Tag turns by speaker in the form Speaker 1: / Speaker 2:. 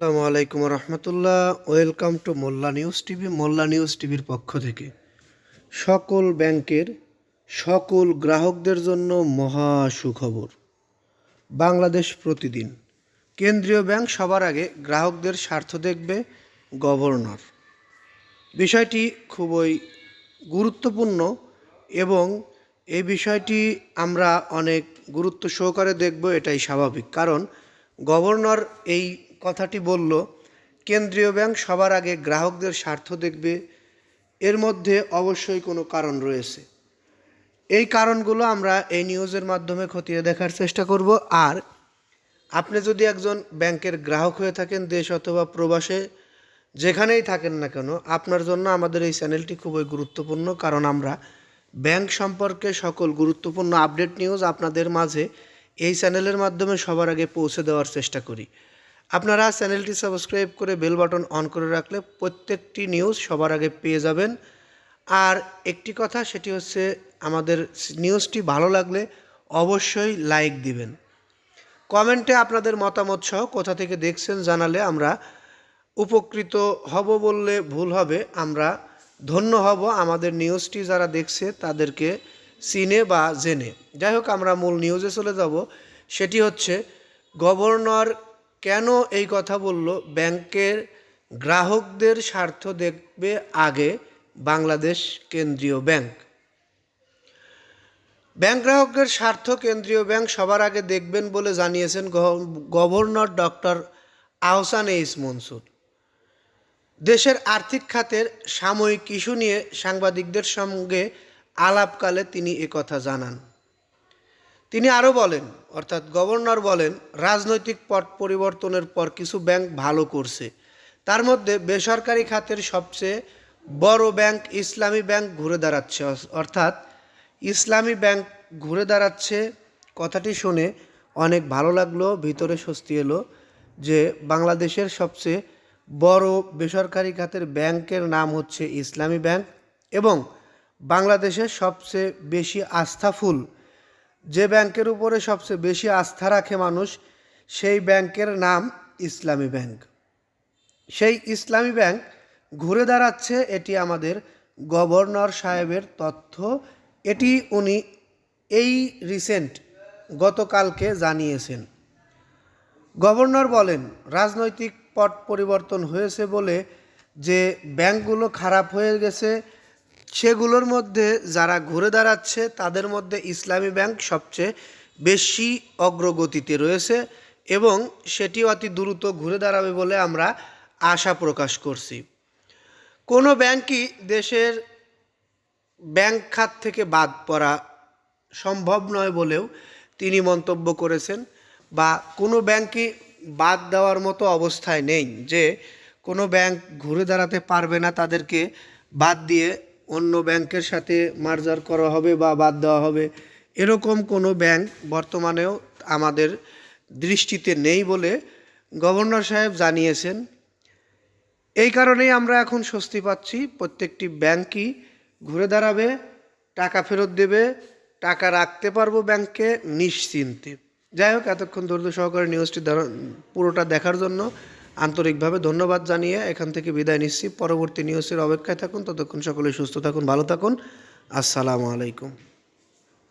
Speaker 1: আসসালামু আলাইকুম রহমতুল্লাহ। Welcome to Molla news TV, Molla news টিভির পক্ষ থেকে। সকল ব্যাংকের, সকল গ্রাহকদের জন্য মহা সুখবর। বাংলাদেশ প্রতিদিন। কেন্দ্রীয় ব্যাংক সবার আগে গ্রাহকদের স্বার্থ দেখবে গভর্নর। বিষয়টি খুবই গুরুত্বপূর্ণ এবং এই বিষয়টি আমরা অনেক গুরুত্ব সহকারে দেখব, এটাই স্বাভাবিক। কারণ গভর্নর এই কথাটি বলল, কেন্দ্রীয় ব্যাংক সবার আগে গ্রাহকদের স্বার্থ দেখবে, এর মধ্যে অবশ্যই কোনো কারণ রয়েছে। এই কারণগুলো আমরা এই নিউজের মাধ্যমে খতিয়ে দেখার চেষ্টা করব। আর আপনি যদি একজন ব্যাংকের গ্রাহক হয়ে থাকেন দেশ অথবা প্রবাসে, যেখানেই থাকেন না কেন, আপনার জন্য আমাদের এই চ্যানেলটি খুবই গুরুত্বপূর্ণ, কারণ আমরা ব্যাংক সম্পর্কে সকল গুরুত্বপূর্ণ আপডেট নিউজ আপনাদের মাঝে এই চ্যানেলের মাধ্যমে সবার আগে পৌঁছে দেওয়ার চেষ্টা করি। আপনারা চ্যানেলটি সাবস্ক্রাইব করে বেল বাটন অন করে রাখলে প্রত্যেকটি নিউজ সবার আগে পেয়ে যাবেন। আর একটি কথা, সেটি হচ্ছে আমাদের নিউজটি ভালো লাগলে অবশ্যই লাইক দিবেন। কমেন্টে আপনাদের মতামত সহ কোথা থেকে দেখছেন জানালে আমরা উপকৃত হব বললে ভুল হবে। আমরা ধন্য হব আমাদের নিউজটি যারা দেখছে তাদেরকে চিনে বা জেনে। যাই হোক, আমরা মূল নিউজে চলে যাব। সেটি হচ্ছে গভর্নর কেন এই কথা বলল? ব্যাংকের গ্রাহকদের স্বার্থ দেখবে আগে বাংলাদেশ কেন্দ্রীয় ব্যাংক। ব্যাংক গ্রাহকের স্বার্থ কেন্দ্রীয় ব্যাংক সবার আগে দেখবেন বলে জানিয়েছেন governor doctor Ahsan H Mansur. দেশের আর্থিক খাতের সাময়িক ইস্যু নিয়ে সাংবাদিকদের সঙ্গে আলাপকালে তিনি একথা জানান। তিনি আরও বলেন, অর্থাৎ গভর্নর বলেন, রাজনৈতিক পট পরিবর্তনের পর কিছু ব্যাংক ভালো করছে। তার মধ্যে বেসরকারি খাতের সবচেয়ে বড় ব্যাংক ইসলামী ব্যাংক ঘুরে দাঁড়াচ্ছে। অর্থাৎ ইসলামী ব্যাংক ঘুরে দাঁড়াচ্ছে, কথাটি শুনে অনেক ভালো লাগল, ভিতরে স্বস্তি এলো যে বাংলাদেশের সবচেয়ে বড় বেসরকারি খাতের ব্যাংকের নাম হচ্ছে ইসলামী ব্যাংক এবং বাংলাদেশের সবচেয়ে বেশি আস্থাফুল যে ব্যাংকের উপরে সবচেয়ে বেশি আস্থা রাখে মানুষ, সেই ব্যাংকের নাম ইসলামী ব্যাংক। সেই ইসলামী ব্যাংক ঘুরে দাঁড়াচ্ছে, এটি আমাদের গভর্নর সাহেবের তথ্য। এটি উনি এই রিসেন্ট গতকালকে জানিয়েছেন। গভর্নর বলেন, রাজনৈতিক পট পরিবর্তন হয়েছে বলে যে ব্যাংকগুলো খারাপ হয়ে গেছে সেগুলোর মধ্যে যারা ঘুরে দাঁড়াচ্ছে, তাদের মধ্যে ইসলামী ব্যাংক সবচেয়ে বেশি অগ্রগতিতে রয়েছে এবং সেটি অতি দ্রুত ঘুরে দাঁড়াবে বলে আমরা আশা প্রকাশ করছি। কোনো ব্যাংকই দেশের ব্যাংক খাত থেকে বাদ পড়া সম্ভব নয় বলেও তিনি মন্তব্য করেছেন বা কোনো ব্যাংকই বাদ দেওয়ার মতো অবস্থায় নেই যে কোনো ব্যাংক ঘুরে দাঁড়াতে পারবে না তাদেরকে বাদ দিয়ে অন্য ব্যাংকের সাথে মার্জার করা হবে বা বাদ দেওয়া হবে, এরকম কোনো ব্যাংক বর্তমানেও আমাদের দৃষ্টিতে নেই বলে গভর্নর সাহেব জানিয়েছেন। এই কারণেই আমরা এখন স্বস্তি পাচ্ছি, প্রত্যেকটি ব্যাংকই ঘুরে দাঁড়াবে, টাকা ফেরত দেবে, টাকা রাখতে পারব ব্যাংকে নিশ্চিন্তে। যাই হোক, এতক্ষণ ধৈর্য সহকারে নিউজটি পুরোটা দেখার জন্য আন্তরিকভাবে ধন্যবাদ জানিয়ে এখান থেকে বিদায় নিচ্ছি। পরবর্তী নিউজের অপেক্ষায় থাকুন। ততক্ষণ সকলে সুস্থ থাকুন, ভালো থাকুন। আসসালামু আলাইকুম।